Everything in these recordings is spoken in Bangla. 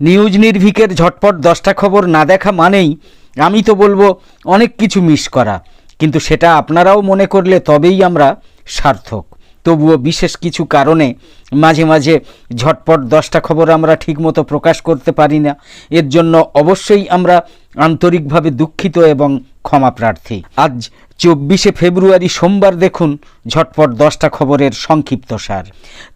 নিউজ নির্ভিকের ঝটপট দশটা খবর না দেখা মানেই আমি তো বলব অনেক কিছু মিস করা। কিন্তু সেটা আপনারাও মনে করলে তবেই আমরা সার্থক। তবুও বিশেষ কিছু কারণে মাঝে মাঝে ঝটপট দশটা খবর আমরা ঠিকমতো প্রকাশ করতে পারি না। এর জন্য অবশ্যই আমরা আন্তরিকভাবে দুঃখিত এবং ক্ষমা প্রার্থী। আজ চব্বিশে ফেব্রুয়ারি সোমবার দেখুন ঝটপট দশটা খবরের সংক্ষিপ্ত সার।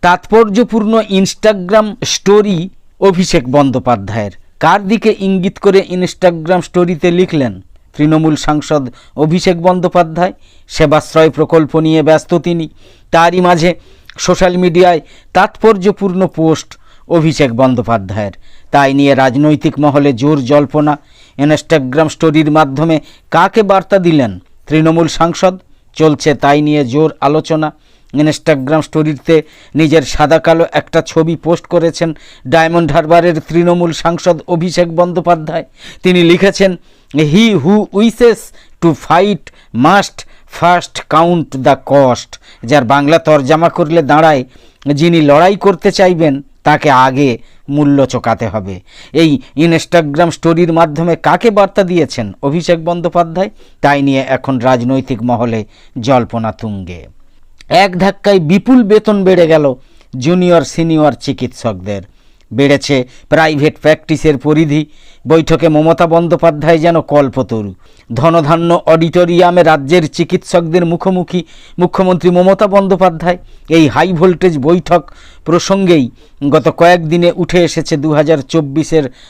তাৎপর্যপূর্ণ ইনস্টাগ্রাম স্টোরি অভিষেক বন্দ্যোপাধ্যায়ের। কার দিকে ইঙ্গিত করে ইনস্টাগ্রাম স্টোরিতে লিখলেন? তৃণমূল সাংসদ অভিষেক বন্দ্যোপাধ্যায়, সেবাশ্রয় প্রকল্প নিয়ে ব্যস্ত তিনি, তারই মাঝে সোশ্যাল মিডিয়ায় তাৎপর্যপূর্ণ পোস্ট অভিষেক বন্দ্যোপাধ্যায়ের। তাই নিয়ে রাজনৈতিক মহলে জোর জল্পনা, ইনস্টাগ্রাম স্টোরির মাধ্যমে কাকে বার্তা দিলেন? তৃণমূল সাংসদ, চলছে তাই নিয়ে জোর আলোচনা ইনস্টাগ্রাম স্টোরিতে নিজের সাদা কালো একটা ছবি পোস্ট করেছেন ডায়মন্ড হারবারের তৃণমূল সাংসদ অভিষেক বন্দ্যোপাধ্যায়। তিনি লিখেছেন, he who wishes to fight must first count the cost. যার বাংলা তরজামা করলে দাঁড়ায়, যিনি লড়াই করতে চাইবেন, তাকে আগে মূল্য চোকাতে হবে। এই ইনস্টাগ্রাম স্টোরির মাধ্যমে কাকে বার্তা দিয়েছেন অভিষেক বন্দ্যোপাধ্যায়? তাই নিয়ে এখন রাজনৈতিক মহলে জল্পনা তুঙ্গে। এক ধাক্কায় বিপুল বেতন বেড়ে গেল জুনিয়র সিনিয়র চিকিৎসকদের। বেড়েছে প্রাইভেট প্র্যাকটিসের পরিধি। বৈঠকে মমতা বন্দ্যোপাধ্যায় যেন কল্পতরু। ধনধান্য অডিটোরিয়ামে রাজ্যের চিকিৎসকদের মুখোমুখি মুখ্যমন্ত্রী মমতা বন্দ্যোপাধ্যায়। এই হাই ভোল্টেজ বৈঠক প্রসঙ্গেই গত কয়েকদিনে উঠে এসেছে দু হাজার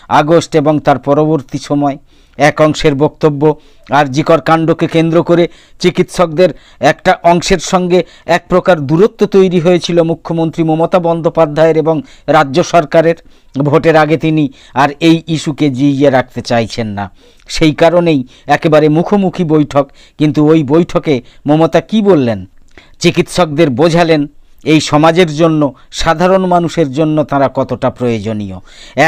আগস্ট এবং তার পরবর্তী সময়। এক অংশের বক্তব্য আর জিকর কাণ্ডকে কেন্দ্র করে চিকিৎসকদের একটা অংশের সঙ্গে এক প্রকার দূরত্ব তৈরি হয়েছিল মুখ্যমন্ত্রী মমতা বন্দ্যোপাধ্যায়ের এবং রাজ্য সরকারের। ভোটের আগে তিনি আর এই ইস্যুকে জিইয়ে রাখতে চাইছেন না। সেই কারণেই একেবারে মুখোমুখি বৈঠক। কিন্তু ওই বৈঠকে মমতা কি বললেন? চিকিৎসকদের বোঝালেন, এই সমাজের জন্য, সাধারণ মানুষের জন্য তারা কতটা প্রয়োজনীয়।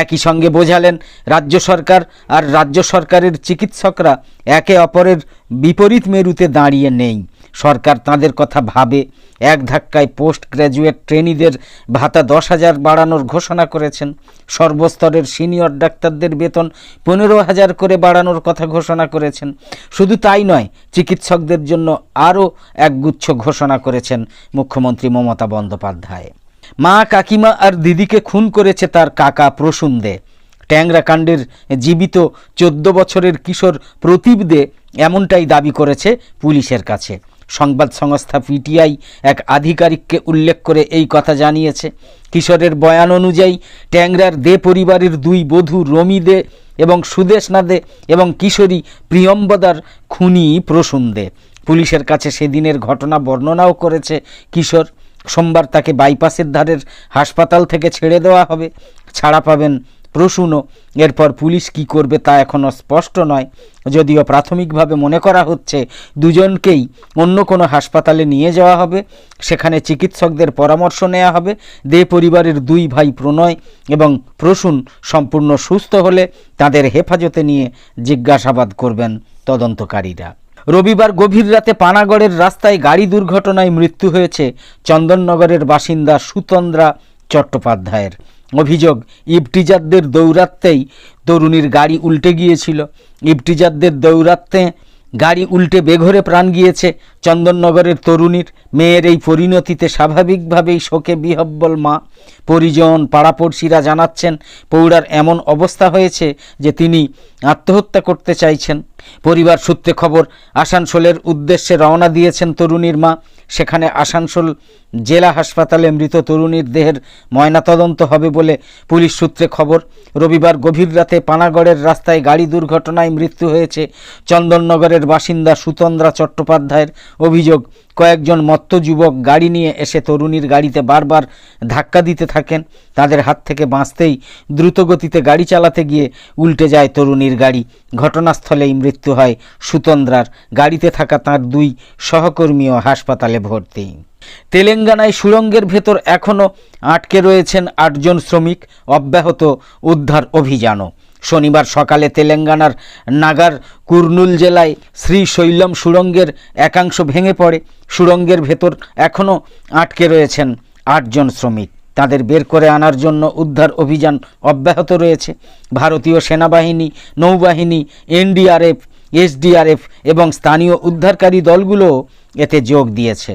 একই সঙ্গে বোঝালেন, রাজ্য সরকার আর রাজ্য সরকারের চিকিৎসকরা একে অপরের বিপরীত মেরুতে দাঁড়িয়ে নেই। সরকার তাদের কথা ভাবে। এক ধাক্কায় পোস্ট গ্র্যাজুয়েট ট্রেনিদের ভাতা দশ হাজার বাড়ানোর ঘোষণা করেছেন। সর্বস্তরের সিনিয়র ডাক্তারদের বেতন পনেরো হাজার করে বাড়ানোর কথা ঘোষণা করেছেন। শুধু তাই নয়, চিকিৎসকদের জন্য আরও একগুচ্ছ ঘোষণা করেছেন মুখ্যমন্ত্রী মমতা বন্দ্যোপাধ্যায়। মা কাকিমা আর দিদিকে খুন করেছে তার কাকা প্রসূন দে। ট্যাংরা কাণ্ডের জীবিত চোদ্দ বছরের কিশোর প্রতীপ দে এমনটাই দাবি করেছে পুলিশের কাছে। সংবাদ সংস্থা পিটিআই এক আধিকারিককে উল্লেখ করে এই কথা জানিয়েছে। কিশোরের বয়ান অনুযায়ী, ট্যাংরার দে পরিবারের দুই বধূ রমি দে এবং সুদেশনা দে এবং কিশোরী প্রিয়ম্বদার খুনি প্রসূন দে। পুলিশের কাছে সেদিনের ঘটনা বর্ণনাও করেছে কিশোর। সোমবার তাকে বাইপাসের ধারের হাসপাতাল থেকে ছেড়ে দেওয়া হবে। ছাড়া পাবেন প্রসূনও এরপর পুলিশ কি করবে তা এখনও স্পষ্ট নয়। যদিও প্রাথমিকভাবে মনে করা হচ্ছে, দুজনকেই অন্য কোনো হাসপাতালে নিয়ে যাওয়া হবে, সেখানে চিকিৎসকদের পরামর্শ নেওয়া হবে। দে পরিবারের দুই ভাই প্রণয় এবং প্রসূন সম্পূর্ণ সুস্থ হলে তাদের হেফাজতে নিয়ে জিজ্ঞাসাবাদ করবেন তদন্তকারীরা। রবিবার গভীর রাতে পানাগড়ের রাস্তায় গাড়ি দুর্ঘটনায় মৃত্যু হয়েছে চন্দননগরের বাসিন্দা সুতন্দ্রা চট্টোপাধ্যায়ের। অভিযোগ ইবটিজারদের দৌরাত্মেই তরুণীর গাড়ি উল্টে গিয়েছিল। ইবটিজারদের দৌরাত্মে গাড়ি উল্টে বেঘরে প্রাণ গিয়েছে চন্দননগরের তরুণীর। মেয়ের এই পরিণতিতে স্বাভাবিকভাবেই শোকে বিহব্বল মা। পরিজন, পাড়াপড়শিরা জানাচ্ছেন পৌড়ার এমন অবস্থা হয়েছে যে তিনি আত্মহত্যা করতে চাইছেন। পরিবার সূত্রে খবর, আসানসোলের উদ্দেশ্যে রওনা দিয়েছেন তরুণীর মা। সেখানে আসানসোল জেলা হাসপাতালে মৃত তরুণীর দেহের ময়নাতদন্ত হবে বলে পুলিশ সূত্রে খবর। রবিবার গভীর রাতে পানাগড়ের রাস্তায় গাড়ি দুর্ঘটনায় মৃত্যু হয়েছে চন্দননগরের বাসিন্দা সুতন্দ্রা চট্টোপাধ্যায়ের অভিযোগ। কয়েকজন মত্ত যুবক গাড়ি নিয়ে এসে তরুণীর গাড়িতে বারবার ধাক্কা দিতে থাকেন। তাদের হাত থেকে বাঁচতেই দ্রুতগতিতে গাড়ি চালাতে গিয়ে উল্টে যায় তরুণীর গাড়ি। ঘটনাস্থলেই মৃত্যু হয় সুতন্দ্রার। গাড়িতে থাকা তার দুই সহকর্মীও হাসপাতালে ভর্তি। তেলেঙ্গানায় সুড়ঙ্গের ভেতর এখনও আটকে রয়েছেন আটজন শ্রমিক। অব্যাহত উদ্ধার অভিযানও। শনিবার সকালে তেলেঙ্গানার নাগার কুর্নুল জেলায় শ্রী শৈলম সুড়ঙ্গের একাংশ ভেঙে পড়ে। সুড়ঙ্গের ভেতর এখনও আটকে রয়েছেন আটজন শ্রমিক। তাদের বের করে আনার জন্য উদ্ধার অভিযান অব্যাহত রয়েছে। ভারতীয় সেনাবাহিনী, নৌবাহিনী, এনডিআরএফ, এসডিআরএফ এবং স্থানীয় উদ্ধারকারী দলগুলো এতে যোগ দিয়েছে।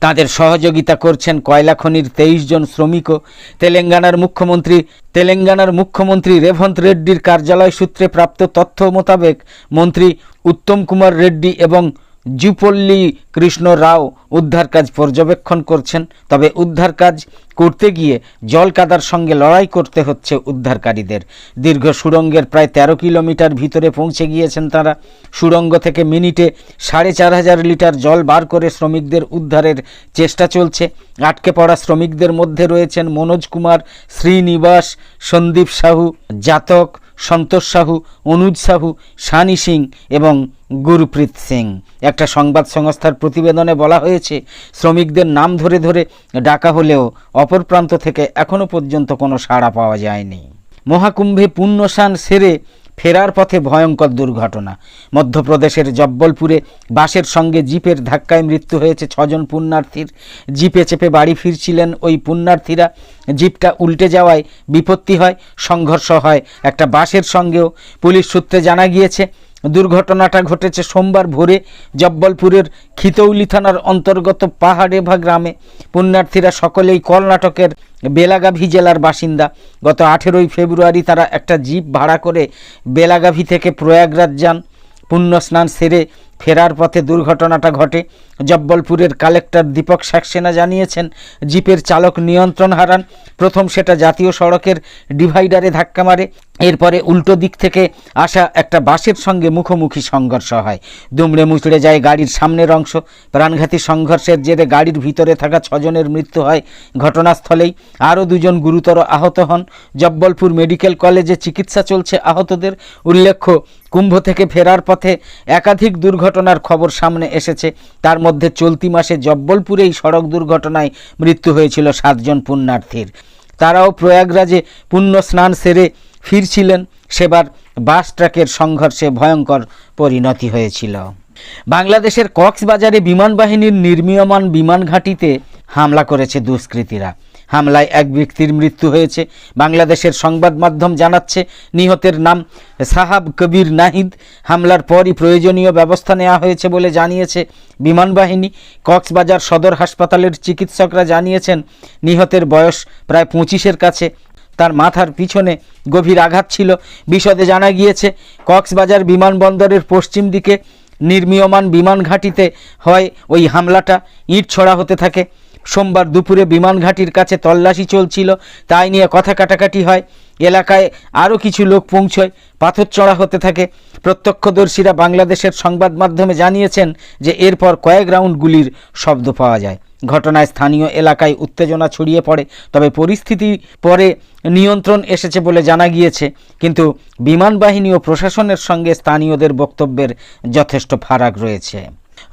তাদের সহযোগিতা করছেন কয়লা খনির তেইশ জন শ্রমিকও। তেলেঙ্গানার মুখ্যমন্ত্রী তেলেঙ্গানার মুখ্যমন্ত্রী রেভন্ত রেড্ডির কার্যালয় সূত্রে প্রাপ্ত তথ্য মোতাবেক মন্ত্রী উত্তম কুমার রেড্ডি এবং জুপল্লী কৃষ্ণ রাও উদ্ধার কাজ পর্যবেক্ষণ করছেন। তবে উদ্ধার কাজ করতে গিয়ে জল কাদার সঙ্গে লড়াই করতে হচ্ছে উদ্ধারকারীদের। দীর্ঘ সুড়ঙ্গের প্রায় তেরো কিলোমিটার ভিতরে পৌঁছে গিয়েছেন তারা। সুড়ঙ্গ থেকে মিনিটে সাড়ে চার হাজার লিটার জল বার করে শ্রমিকদের উদ্ধারের চেষ্টা চলছে। আটকে পড়া শ্রমিকদের মধ্যে রয়েছেন মনোজ কুমার, শ্রীনিবাস, সন্দীপ সাহু, জাতক সন্তোষ সাহু, অনুজ সাহু সানি সিং এবং গুরুপ্রীত সিং। একটা সংবাদ সংস্থার প্রতিবেদনে বলা হয়েছে, শ্রমিকদের নাম ধরে ধরে ডাকা হলেও অপর প্রান্ত থেকে এখনও পর্যন্ত কোনো সাড়া পাওয়া যায়নি। মহাকুম্ভে পুণ্যসান সেরে ফেরার পথে ভয়ঙ্কর দুর্ঘটনা। মধ্যপ্রদেশের জব্বলপুরে বাসের সঙ্গে জিপের ধাক্কায় মৃত্যু হয়েছে ছজন পুণ্যার্থীর। জিপে চেপে বাড়ি ফিরছিলেন ওই পুণ্যার্থীরা। জিপটা উল্টে যাওয়ায় বিপত্তি হয়, সংঘর্ষ হয়। একটা বাসের সঙ্গেও পুলিশ সূত্রে জানা গিয়েছে দুর্ঘটনাটা ঘটেছে সোমবার ভোরে জব্বলপুরের খিতৌলি থানার অন্তর্গত পাহাড়েভা গ্রামে। পুণ্যার্থীরা সকলেই কর্ণাটকের বেলাগাভি জেলার বাসিন্দা। গত আঠেরোই ফেব্রুয়ারি তারা একটা জিপ ভাড়া করে বেলাগাভি থেকে প্রয়াগরাজ যান। পুণ্য স্নান সেরে ফেরার পথে দুর্ঘটনাটা ঘটে। জব্বলপুরের কালেক্টর দীপক সাক্সেনা জানিয়েছেন, জিপের চালক নিয়ন্ত্রণ হারান। প্রথম সেটা জাতীয় সড়কের ডিভাইডারে ধাক্কা মারে। এরপরে উল্টো দিক থেকে আসা একটা বাসের সঙ্গে মুখোমুখি সংঘর্ষ হয়। দুমড়ে মুচড়ে যায় গাড়ির সামনের অংশ। প্রাণঘাতী সংঘর্ষের জেরে গাড়ির ভিতরে থাকা ছজনের মৃত্যু হয় ঘটনাস্থলেই। আরও দুজন গুরুতর আহত হন। জব্বলপুর মেডিকেল কলেজে চিকিৎসা চলছে আহতদের। উল্লেখ্য কুম্ভ থেকে ফেরার পথে একাধিক দুর্ঘটনার খবর সামনে এসেছে। তার মধ্যে চলতি মাসে জব্বলপুরেই সড়ক দুর্ঘটনায় মৃত্যু হয়েছিল সাতজন পুণ্যার্থীর। তারাও প্রয়াগরাজে পুণ্য স্নান সেরে ফিরছিলেন। সেবার বাস ট্রাকের সংঘর্ষে ভয়ঙ্কর পরিণতি হয়েছিল। বাংলাদেশের কক্সবাজারে বিমান বাহিনীর নির্মীয়মান বিমান ঘাঁটিতে হামলা করেছে দুষ্কৃতীরা। হামলায় এক ব্যক্তির মৃত্যু হয়েছে। বাংলাদেশের সংবাদ মাধ্যম জানাচ্ছে, নিহতের নাম সাহাব কবির নাহিদ। হামলার পরই প্রয়োজনীয় ব্যবস্থা নেওয়া হয়েছে বলে জানিয়েছে বিমান বাহিনী। কক্সবাজার সদর হাসপাতালের চিকিৎসকরা জানিয়েছেন, নিহতের বয়স প্রায় পঁচিশের কাছে। তার মাথার পিছনে গভীর আঘাত ছিল। বিশদে জানা গিয়েছে, কক্সবাজার বিমানবন্দরের পশ্চিম দিকে নির্মীয়মান বিমান ঘাঁটিতে হয় ওই হামলাটা। ইট ছড়া হতে থাকে। সোমবার দুপুরে বিমান ঘাঁটির কাছে তল্লাশি চলছিল। তাই নিয়ে কথা কাটাকাটি হয়। এলাকায় আরও কিছু লোক পৌঁছয়। পাথর চড়া হতে থাকে। প্রত্যক্ষদর্শীরা বাংলাদেশের সংবাদ মাধ্যমে জানিয়েছেন যে এরপর কয়েক রাউন্ড গুলির শব্দ পাওয়া যায়। ঘটনায় স্থানীয় এলাকায় উত্তেজনা ছড়িয়ে পড়ে। তবে পরিস্থিতি পরে নিয়ন্ত্রণ এসেছে বলে জানা গিয়েছে। কিন্তু বিমান বাহিনী ও প্রশাসনের সঙ্গে স্থানীয়দের বক্তব্যের যথেষ্ট ফারাক রয়েছে।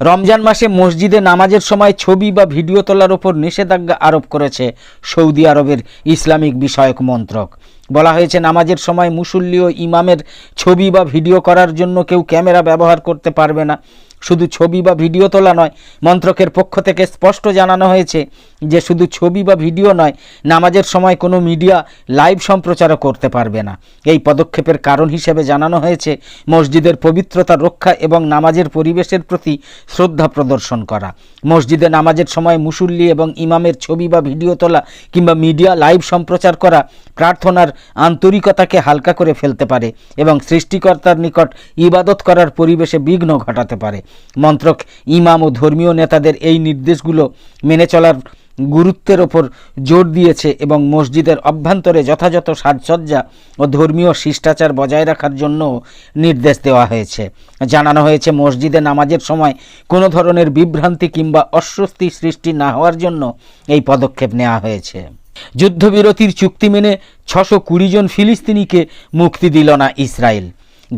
রমজান মাসে মসজিদে নামাজের সময় ছবি বা ভিডিও তোলার ওপর নিষেধাজ্ঞা আরোপ করেছে সৌদি আরবের ইসলামিক বিষয়ক মন্ত্রক। বলা হয়েছে, নামাজের সময় মুসল্লি ও ইমামের ছবি বা ভিডিও করার জন্য কেউ ক্যামেরা ব্যবহার করতে পারবে না। শুধু ছবি বা ভিডিও তোলা নয়, মন্ত্রকের পক্ষ থেকে স্পষ্ট জানানো হয়েছে যে শুধু ছবি বা ভিডিও নয়, নামাজের সময় কোনো মিডিয়া লাইভ সম্প্রচারও করতে পারবে না। এই পদক্ষেপের কারণ হিসেবে জানানো হয়েছে মসজিদের পবিত্রতা রক্ষা এবং নামাজের পরিবেশের প্রতি শ্রদ্ধা প্রদর্শন করা। মসজিদে নামাজের সময় মুসল্লি এবং ইমামের ছবি বা ভিডিও তোলা কিংবা মিডিয়া লাইভ সম্প্রচার করা প্রার্থনার আন্তরিকতাকে হালকা করে ফেলতে পারে এবং সৃষ্টিকর্তার নিকট ইবাদত করার পরিবেশে বিঘ্ন ঘটাতে পারে। মন্ত্রক, ইমাম ও ধর্মীয় নেতাদের এই নির্দেশগুলো মেনে চলার গুরুত্বের ওপর জোর দিয়েছে এবং মসজিদের অভ্যন্তরে যথাযথ সাজসজ্জা ও ধর্মীয় শিষ্টাচার বজায় রাখার জন্য নির্দেশ দেওয়া হয়েছে। জানানো হয়েছে, মসজিদে নামাজের সময় কোনো ধরনের বিভ্রান্তি কিংবা অস্বস্তি সৃষ্টি না হওয়ার জন্য এই পদক্ষেপ নেওয়া হয়েছে। যুদ্ধবিরতির চুক্তি মেনে ছশো কুড়ি জন ফিলিস্তিনিকে মুক্তি দিল না ইসরায়েল।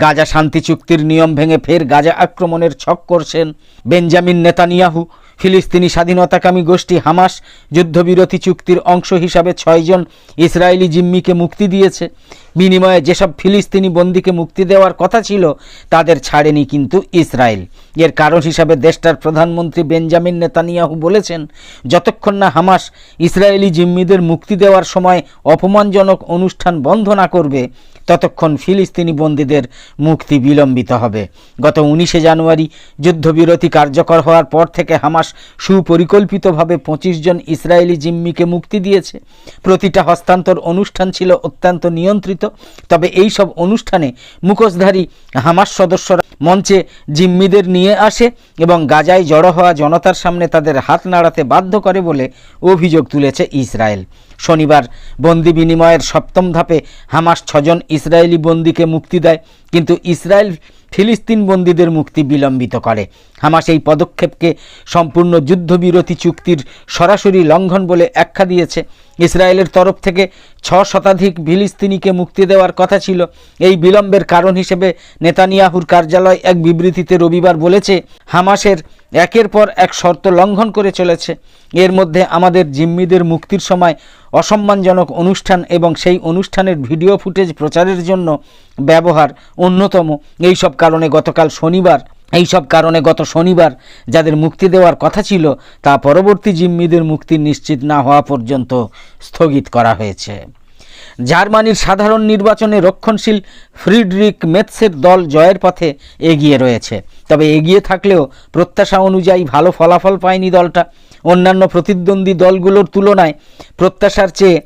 গাজা শান্তি চুক্তির নিয়ম ভেঙে ফের গাজা আক্রমণের ছক করছেন বেঞ্জামিন নেতানিয়াহু, ফিলিস্তিনি স্বাধীনতাকামী গোষ্ঠী হামাস যুদ্ধবিরতি চুক্তির অংশ হিসাবে ছয়জন ইসরায়েলি জিম্মিকে মুক্তি দিয়েছে। বিনিময়ে যেসব ফিলিস্তিনি বন্দীকে মুক্তি দেওয়ার কথা ছিল, তাদের ছাড়েনি কিন্তু ইসরায়েল। এর কারণ হিসাবে দেশটার প্রধানমন্ত্রী বেঞ্জামিন নেতানিয়াহু বলেছেন, যতক্ষণ না হামাস ইসরায়েলি জিম্মিদের মুক্তি দেওয়ার সময় অপমানজনক অনুষ্ঠান বন্ধ না করবে ততক্ষণ ফিলিস্তিনি বন্দীদের মুক্তি বিলম্বিত হবে। গত উনিশে জানুয়ারি যুদ্ধবিরতি কার্যকর হওয়ার পর থেকে হামাস সুপরিকল্পিতভাবে পঁচিশ জন ইসরায়েলি জিম্মিকে মুক্তি দিয়েছে। প্রতিটা হস্তান্তর অনুষ্ঠান ছিল অত্যন্ত নিয়ন্ত্রিত, তবে এই সব অনুষ্ঠানে মুখোশধারী হামাস সদস্যরা মঞ্চে জিম্মিদের নিয়ে আসে এবং গাজায় জড়ো হওয়া জনতার সামনে তাদের হাত নাড়াতে বাধ্য করে বলে অভিযোগ তুলেছে ইসরায়েল। শনিবার বন্দি বিনিময়ের সপ্তম ধাপে হামাস ছজন ইসরায়েলি বন্দিকে মুক্তি দেয়, কিন্তু ইসরায়েল ফিলিস্তিন বন্দীদের মুক্তি বিলম্বিত করে। হামাস এই পদক্ষেপকে সম্পূর্ণ যুদ্ধবিরতি চুক্তির সরাসরি লঙ্ঘন বলে আখ্যা দিয়েছে। ইসরায়েলের তরফ থেকে ছ শতাধিক ফিলিস্তিনিকে মুক্তি দেওয়ার কথা ছিল। এই বিলম্বের কারণ হিসেবে নেতানিয়াহুর কার্যালয় এক বিবৃতিতে রবিবার বলেছে, হামাসের একের পর এক শর্ত লঙ্ঘন করে চলেছে। এর মধ্যে আমাদের জিম্মিদের মুক্তির সময় অসম্মানজনক অনুষ্ঠান এবং সেই অনুষ্ঠানের ভিডিও ফুটেজ প্রচারের জন্য ব্যবহার অন্যতম। এই সব কারণে গতকাল শনিবার এই সব কারণে গত শনিবার যাদের মুক্তি দেওয়ার কথা ছিল, তা পরবর্তী জিম্মিদের মুক্তি নিশ্চিত না হওয়া পর্যন্ত স্থগিত করা হয়েছে। জার্মানির সাধারণ নির্বাচনে রক্ষণশীল ফ্রিডরিক মেৎসের দল জয়ের পথে এগিয়ে রয়েছে। তবে এগিয়ে থাকলেও প্রত্যাশা অনুযায়ী ভালো ফলাফল পায়নি দলটা। অন্যান্য প্রতিদ্বন্দ্বী দলগুলোর তুলনায় প্রত্যাশার চেয়ে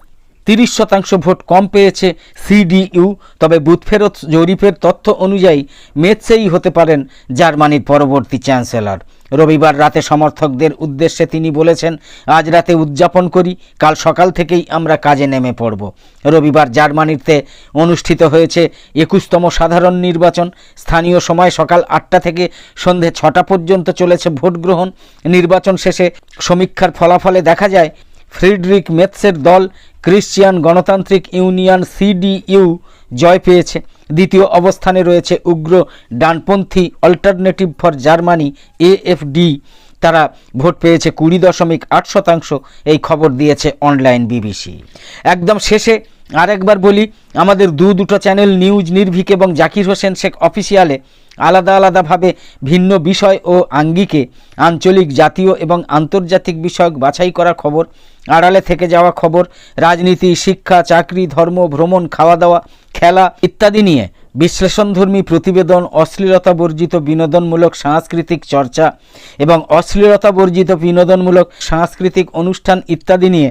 তিরিশ শতাংশ ভোট কম পেয়েছে সিডিইউ। তবে বুথ ফেরত জরিপের তথ্য অনুযায়ী মেৎসেই হতে পারেন জার্মানির পরবর্তী চ্যান্সেলর। রবিবার রাতে সমর্থকদের উদ্দেশ্যে তিনি বলেছেন, আজ রাতে উদযাপন করি, কাল সকাল থেকেই আমরা কাজে নেমে পড়ব। রবিবার জার্মানিতে অনুষ্ঠিত হয়েছে একুশতম সাধারণ নির্বাচন। স্থানীয় সময় সকাল আটটা থেকে সন্ধে ছটা পর্যন্ত চলেছে ভোট গ্রহণ নির্বাচন শেষে সমীক্ষার ফলাফলে দেখা যায় ফ্রিডরিক মেৎসের দল ক্রিশ্চিয়ান গণতান্ত্রিক ইউনিয়ন সিডিইউ জয় পেয়েছে। দ্বিতীয় অবস্থানে রয়েছে উগ্র ডানপন্থী অল্টারনেটিভ ফর জার্মানি এএফডি তারা ভোট পেয়েছে কুড়ি দশমিক আট শতাংশ, এই খবর দিয়েছে অনলাইন বিবিসি একদম শেষে আরেকবার বলি, আমাদের দু দুটো চ্যানেল নিউজ, নির্ভীক এবং জাকির হোসেন শেখ অফিসিয়ালে আলাদা আলাদাভাবে ভিন্ন বিষয় ও আঙ্গিকে আঞ্চলিক জাতীয় এবং আন্তর্জাতিক বিষয়ক বাছাই করা খবর আড়ালে থেকে যাওয়া খবর, রাজনীতি, শিক্ষা, চাকরি, ধর্ম, ভ্রমণ খাওয়া দাওয়া খেলা ইত্যাদি নিয়ে বিশ্লেষণধর্মী প্রতিবেদন অশ্লীলতা বর্জিত বিনোদনমূলক সাংস্কৃতিক চর্চা এবং অশ্লীলতা বর্জিত বিনোদনমূলক সাংস্কৃতিক অনুষ্ঠান ইত্যাদি নিয়ে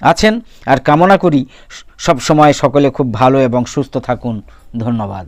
আছেন আর কামনা করি সব সময় সকলে খুব ভালো এবং সুস্থ থাকুন। ধন্যবাদ।